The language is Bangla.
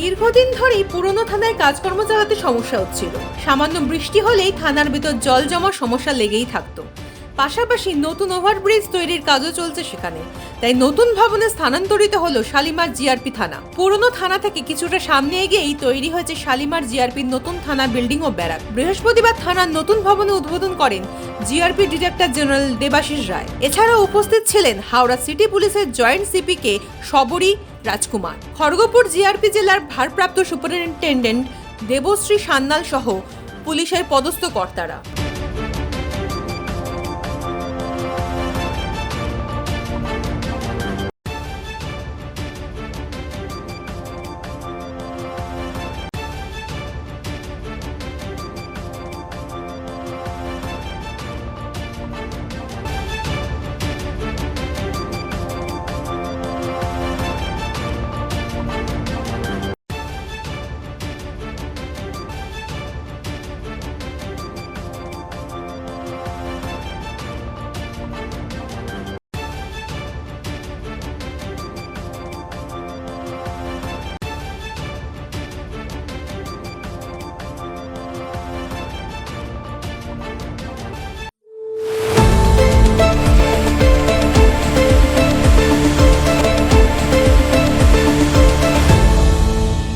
দীর্ঘদিন ধরেই পুরনো থানায় কাজকর্ম চালাতে সমস্যা হচ্ছিল। সামান্য বৃষ্টি হলেই থানার ভিতর জল জমা সমস্যা লেগেই থাকতো। পাশাপাশি নতুন ওভারব্রিজ তৈরির কাজও চলছে সেখানে। তাই নতুন ভবনে স্থানান্তরিত হলো শালিমার জিআরপি থানা। পুরনো থানা থেকে কিছুটা সামনে এগিয়েই তৈরি হয়েছে শালিমার জিআরপির নতুন থানা বিল্ডিং ও ব্যারাক। বৃহস্পতিবার থানার নতুন ভবনে উদ্বোধন করেন GRP director general Debashis Roy. এছাড়াও উপস্থিত ছিলেন হাওড়া সিটি পুলিশের joint CP K Sabari Rajkumar. Kharagpur GRP জেলার ভারপ্রাপ্ত সুপারিনটেন্ডেন্ট দেবশ্রী সান্যাল সহ পুলিশের পদস্থ কর্তারা।